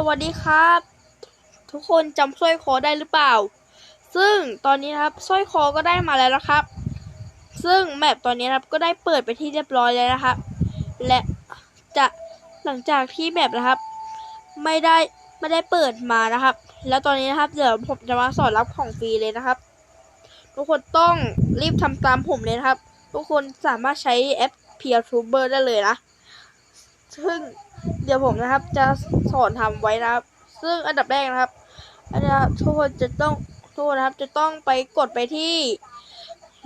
สวัสดีครับ ทุกคนจำสร้อยคอได้หรือเปล่า ซึ่งตอนนี้นะครับสร้อยคอก็ได้มาแล้วนะครับ ซึ่งแมปตอนนี้นะครับก็ได้เปิดไปที่เรียบร้อยแล้วนะครับ และจะหลังจากที่แมปนะครับ ไม่ได้ไม่ได้เปิดมานะครับ แล้วตอนนี้นะครับเดี๋ยวผมจะมาสอนรับของฟรีเลยนะครับ ทุกคนต้องรีบทำตามผมเลยนะครับ ทุกคนสามารถใช้แอป Peer Tuber ได้เลยนะ ซึ่ง เดี๋ยวผมนะครับ จะสอนทำไว้นะครับ ซึ่งอันดับแรกนะครับอันนี้นะครับทุกคนจะต้องทุกคนนะครับ จะต้องไปกดไปที่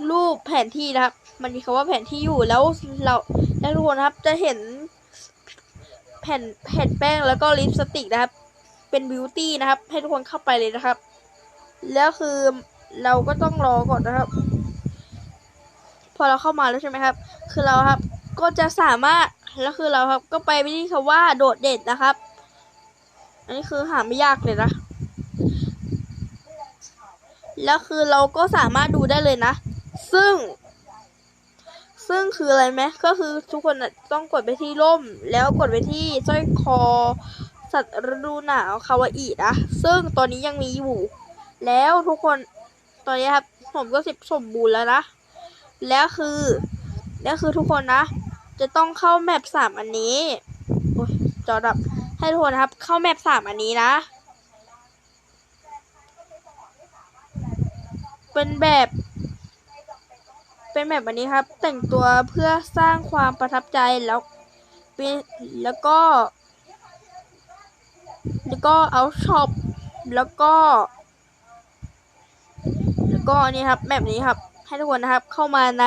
รูปแผนที่นะครับ มันมีคำว่าแผนที่อยู่แล้วเราแล้วทุกคนนะครับจะเห็นแผ่นแผ่นแป้งแล้วก็ลิปสติกนะครับ เป็นบิวตี้นะครับ ให้ทุกคนเข้าไปเลยนะครับ แล้วคือเราก็ต้องรอก่อนนะครับ พอเราเข้ามาแล้วใช่ไหมครับ คือเราครับก็จะสามารถ แล้วคือเราครับก็ไปที่คำว่าโดดเด่นนะครับ อันนี้คือหาไม่ยากเลยนะ แล้วคือเราก็สามารถดูได้เลยนะ ซึ่ง ซึ่งคืออะไรไหมก็คือทุกคนต้องกดไปที่ร่ม แล้วกดไปที่สร้อยคอ สัตว์ฤดูหนาวคาวาอินะ ซึ่งตอนนี้ยังมีอยู่ แล้วทุกคนตอนนี้ครับผมก็สิบสมบูรณ์แล้วนะ แล้วคือ แล้วคือทุกคนนะ จะต้องเข้าแมปสามอันนี้โอ้ยจอดับให้ทุกคนครับ เข้าแมปสามอันนี้นะ เป็นแบบ เป็นแบบอันนี้ครับ แต่งตัวเพื่อสร้างความประทับใจแล้วเป็นแล้วก็ แล้วก็เอาช็อปแล้วก็ แล้วก็นี่ครับแบบนี้ครับ ให้ทุกคนนะครับเข้ามาใน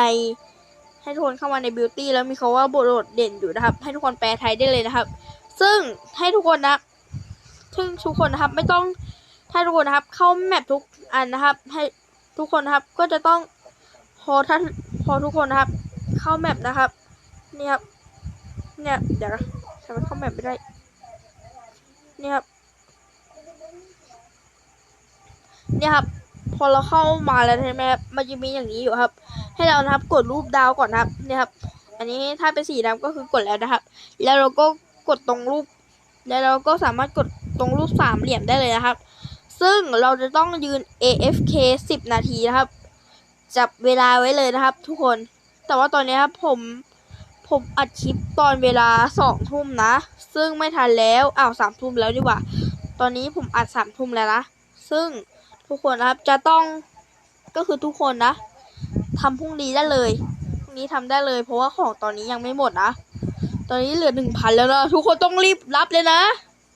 ให้ทุกคนเข้ามาในบิวตี้แล้วมีคาว่าโดดเด่นอยู่นะครับ ให้ทุกคนแปลไทยได้เลยนะครับ ซึ่งให้ทุกคนนะซึ่งทุกคนนะครับ ไม่ต้องให้ทุกคนนะครับ เข้าแมปทุกอันนะครับ ให้ทุกคนนะครับก็จะต้องพอท่านพอทุกคนนะครับ เข้าแมปนะครับนี่ครับเนี่ยเดี๋ยวนะทำไมเข้าแมปไม่ได้นี่ครับเนี่ยครับ พอเราเข้ามาแล้วใช่ไหมครับมันจะมีอย่างนี้อยู่ครับ ให้เรานะครับกดรูปดาวก่อนนะครับเนี่ยครับ อันนี้ถ้าเป็นสีดำก็คือกดแล้วนะครับ แล้วเราก็กดตรงรูป แล้วเราก็สามารถกดตรงรูปสามเหลี่ยมได้เลยนะครับ ซึ่งเราจะต้องยืน AFK 10 นาทีนะครับ จับเวลาไว้เลยนะครับ ทุกคน แต่ว่าตอนนี้ครับผมผมอัดคลิปตอนเวลาสองทุ่มนะ ซึ่งไม่ทันแล้ว อ้าวสามทุ่มแล้วดีกว่า ตอนนี้ผมอัดสามทุ่มแล้วนะ ซึ่ง ทุกคนนะครับ จะต้องก็คือทุกคนนะทำพรุ่งนี้ได้เลยพรุ่งนี้ทำได้เลย เพราะว่าของตอนนี้ยังไม่หมดนะ ตอนนี้เหลือหนึ่งพันแล้วนะทุกคนต้องรีบรับเลยนะ